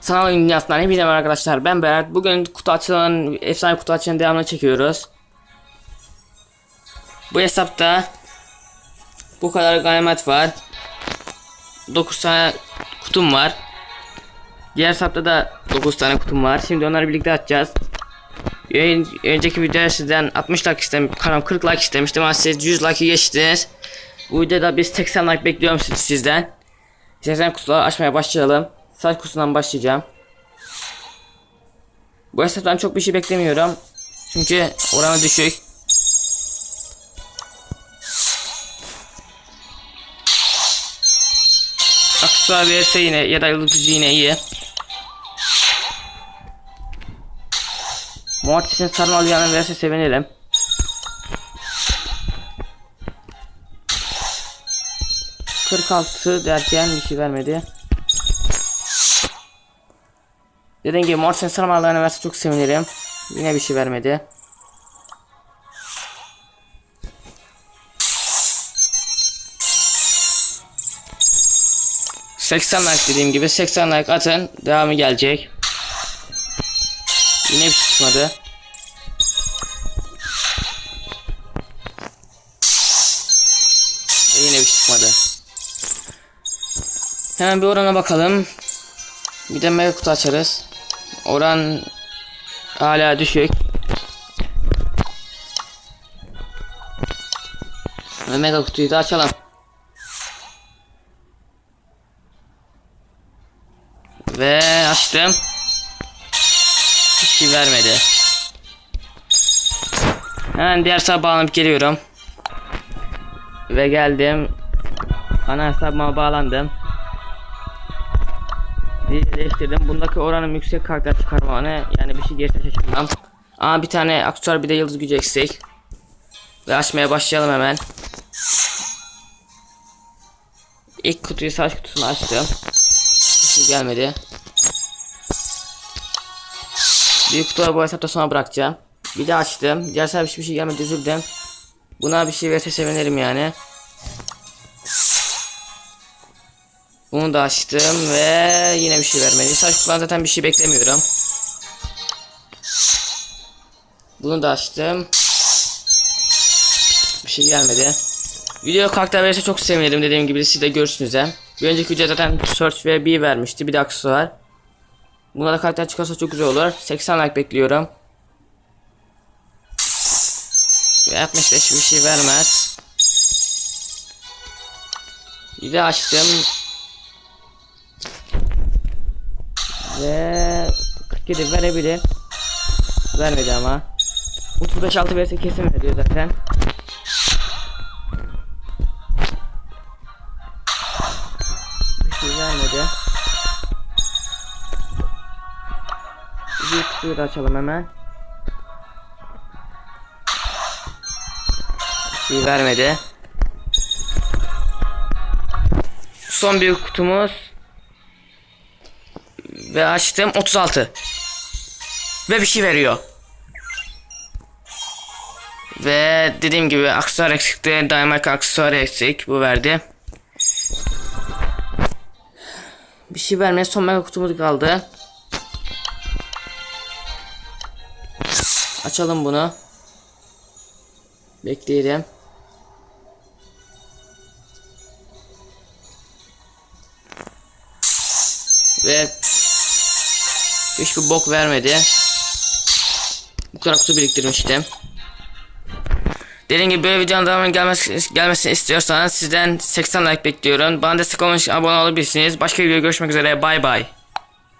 Sanal oyun dünyasından hepinize merhaba arkadaşlar. Ben Berat. Bugün kutu açılan, efsane kutu açılan devamını çekiyoruz. Bu hesapta bu kadar ganimet var. 9 tane kutum var. Diğer hesapta da 9 tane kutum var. Şimdi onları birlikte açacağız. Ön- Önceki videoda sizden 60 like istemiştim. Kanal 40 like istemiştim ama siz 100 like geçtiniz. Bu videoda biz 80 like bekliyorum siz- sizden. İstersen kutuları açmaya başlayalım. Saç kutusundan başlayacağım. Bu hesaptan çok bir şey beklemiyorum. Çünkü oranı düşük. Aksesuar verirse yine ya da yıldız yine iyi. Mortis'in sarı alacağını verirse sevinirim. Kırk altı derken bir şey vermedi. Dediğim gibi Mortis'in sarı alacağını verse çok sevinirim. Yine bir şey vermedi. ...80 like dediğim gibi 80 like atın devamı gelecek. Yine bir şey çıkmadı. Ve yine bir şey çıkmadı. Hemen bir orana bakalım. Bir de mega kutu açarız. Oran hala düşük. Ve mega kutuyu da açalım. Ve açtım. Bir şey vermedi. Hemen diğer hesaba bağlanıp geliyorum. Ve geldim. Ana hesabıma bağlandım. Dili değiştirdim. Bundaki oranım yüksek karakter çıkarmanı yani bir şey gerçekten şaşırmam. Aa bir tane aksesuar bir de yıldız gücü eksik. Ve açmaya başlayalım hemen. İlk kutuyu savaş kutusunu açtım. Bir şey gelmedi. Büyük kutuları bu hesapta sonra bırakacağım. Bir de açtım. Diğer sefer hiçbir şey gelmedi üzüldüm. Buna bir şey verse sevinirim yani. Bunu da açtım ve yine bir şey vermedi. Saç kutudan zaten bir şey beklemiyorum. Bunu da açtım. Bir şey gelmedi. Video karakter verirse çok sevinirim dediğim gibi siz de görürsünüz he. Bir önceki video zaten Search ve B vermişti. Bir de aksesuar. Buna da karakter çıkarsa çok güzel olur. 80 like bekliyorum. Ve 65 bir şey vermez. Bir de açtım. Ve 47 verebilir. Vermedi ama. 35 6 verirse kesin veriyor zaten. Bir şey vermedi. Bir kutuyu da açalım hemen. Bir şey vermedi. Son bir kutumuz. Ve açtım 36. Ve bir şey veriyor. Ve dediğim gibi aksesuar eksikti. Dynamite aksesuar eksik. Bu verdi. Bir şey vermeye son mega kutumuz kaldı. Açalım bunu. Bekleyelim. Hiçbir bok vermedi. Bu kadar kutu biriktirmiştim. Dediğim gibi böyle videonun devamının gelmesi, gelmesini istiyorsanız sizden 80 like bekliyorum. Bana destek olmak için abone olabilirsiniz. Başka bir videoda görüşmek üzere. Bay bay.